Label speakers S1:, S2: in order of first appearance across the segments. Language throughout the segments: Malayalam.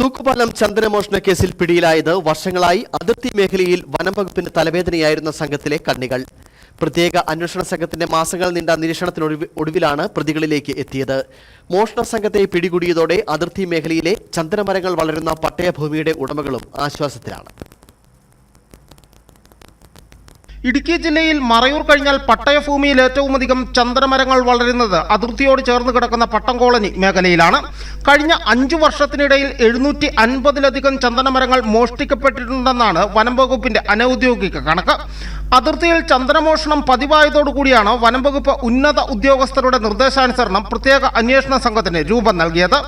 S1: തൂക്കുപാലം ചന്ദനമോഷണ കേസിൽ പിടിയിലായത് വർഷങ്ങളായി അതിർത്തി മേഖലയിൽ വനം വകുപ്പിന്റെ തലവേദനയായിരുന്ന സംഘത്തിലെ കണ്ണികൾ. പ്രത്യേക അന്വേഷണ സംഘത്തിന്റെ മാസങ്ങൾ നീണ്ട നിരീക്ഷണത്തിനൊടുവി ഒടുവിലാണ് പ്രതികളിലേക്ക് എത്തിയത്. മോഷണ സംഘത്തെ പിടികൂടിയതോടെ അതിർത്തി മേഖലയിലെ ചന്ദനമരങ്ങൾ വളരുന്ന പട്ടയഭൂമിയുടെ ഉടമകളും ആശ്വാസത്തിലാണ്.
S2: ഇടുക്കി ജില്ലയിൽ മറയൂർ കഴിഞ്ഞാൽ പട്ടയഭൂമിയിൽ ഏറ്റവും അധികം ചന്ദനമരങ്ങൾ വളരുന്നത് അതിർത്തിയോട് ചേർന്ന് കിടക്കുന്ന പട്ടം കോളനി മേഖലയിലാണ്. കഴിഞ്ഞ അഞ്ചു വർഷത്തിനിടയിൽ എഴുന്നൂറ്റി അൻപതിലധികം ചന്ദനമരങ്ങൾ മോഷ്ടിക്കപ്പെട്ടിട്ടുണ്ടെന്നാണ് വനം വകുപ്പിന്റെ അനൌദ്യോഗിക കണക്ക്. അതിർത്തിയിൽ ചന്ദനമോഷണം പതിവായതോടുകൂടിയാണ് വനം വകുപ്പ് ഉന്നത ഉദ്യോഗസ്ഥരുടെ നിർദ്ദേശാനുസരണം പ്രത്യേക അന്വേഷണ സംഘത്തിന് രൂപം നൽകിയത്.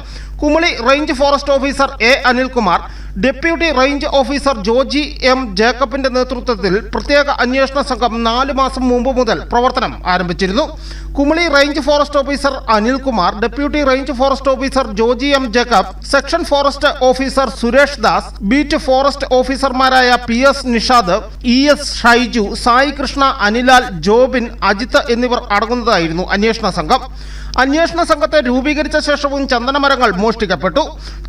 S2: Kumily range forest officer A Anilkumar deputy range officer Joji M ജേക്കബിന്റെ നേതൃത്വത്തിൽ പ്രത്യേക അന്വേഷണ സംഘം നാല് മാസം മുമ്പ് മുതൽ പ്രവർത്തനം ആരംഭിച്ചിരുന്നു. Kumily range forest officer Anilkumar deputy range forest officer Joji M Jacob section forest officer Suresh Das beat forest ഓഫീസർമാരായ P S Nishad E S Shaiju Sai Krishna Anilal Jobin Ajith എന്നിവർ അടങ്ങുന്നതായിരുന്നു അന്വേഷണ സംഘം. അന്വേഷണ സംഘത്തെ രൂപീകരിച്ച ശേഷവും ചന്ദനമരങ്ങൾ മോഷ്ടിക്കപ്പെട്ടു.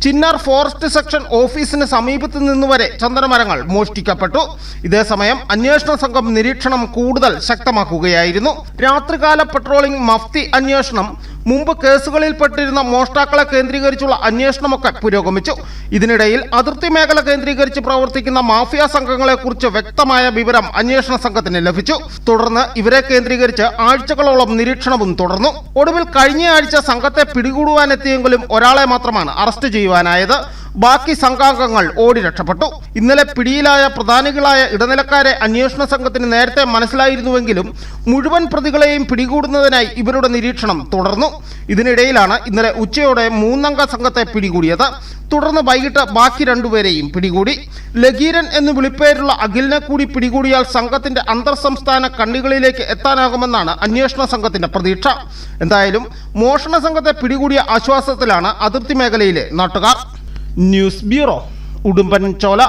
S2: ചിന്നാർ ഫോറസ്റ്റ് സെക്ഷൻ ഓഫീസിന് സമീപത്ത് നിന്നുവരെ ചന്ദനമരങ്ങൾ മോഷ്ടിക്കപ്പെട്ടു. ഇതേസമയം അന്വേഷണ സംഘം നിരീക്ഷണം കൂടുതൽ ശക്തമാക്കുകയായിരുന്നു. രാത്രികാല പട്രോളിംഗ് മഫ്തി അന്വേഷണം മുമ്പ് കേസുകളിൽപ്പെട്ടിരുന്ന മോഷ്ടാക്കളെ കേന്ദ്രീകരിച്ചുള്ള അന്വേഷണമൊക്കെ പുരോഗമിച്ചു. ഇതിനിടയിൽ അതിർത്തി മേഖല കേന്ദ്രീകരിച്ച് പ്രവർത്തിക്കുന്ന മാഫിയ സംഘങ്ങളെക്കുറിച്ച് വ്യക്തമായ വിവരം അന്വേഷണ സംഘത്തിന് ലഭിച്ചു. തുടർന്ന് ഇവരെ കേന്ദ്രീകരിച്ച് ആഴ്ചകളോളം നിരീക്ഷണവും തുടർന്നു. ഒടുവിൽ കഴിഞ്ഞയാഴ്ച സംഘത്തെ പിടികൂടുവാനെത്തിയെങ്കിലും ഒരാളെ മാത്രമാണ് അറസ്റ്റ് ചെയ്യുവാനായത്. ബാക്കി സംഘാംഗങ്ങൾ ഓടി രക്ഷപ്പെട്ടു. ഇന്നലെ പിടിയിലായ പ്രധാനികളായ ഇടനിലക്കാരെ അന്വേഷണ സംഘത്തിന് നേരത്തെ മനസ്സിലായിരുന്നുവെങ്കിലും മുഴുവൻ പ്രതികളെയും പിടികൂടുന്നതിനായി ഇവരുടെ നിരീക്ഷണം തുടർന്നു. ഇതിനിടയിലാണ് ഇന്നലെ ഉച്ചയോടെ മൂന്നംഗ സംഘത്തെ പിടികൂടിയത്. തുടർന്ന് വൈകിട്ട് ബാക്കി രണ്ടുപേരെയും പിടികൂടി. ലഗീരൻ എന്ന് വിളിപ്പേരുള്ള അഖിലിനെ കൂടി പിടികൂടിയാൽ സംഘത്തിന്റെ അന്തർ സംസ്ഥാന കണ്ണികളിലേക്ക് എത്താനാകുമെന്നാണ് അന്വേഷണ സംഘത്തിന്റെ പ്രതീക്ഷ. എന്തായാലും മോഷണ സംഘത്തെ പിടികൂടിയ ആശ്വാസത്തിലാണ് അതിർത്തി മേഖലയിലെ നാട്ടുകാർ. ന്യൂസ് ബ്യൂറോ ഉടുമ്പൻ ചോല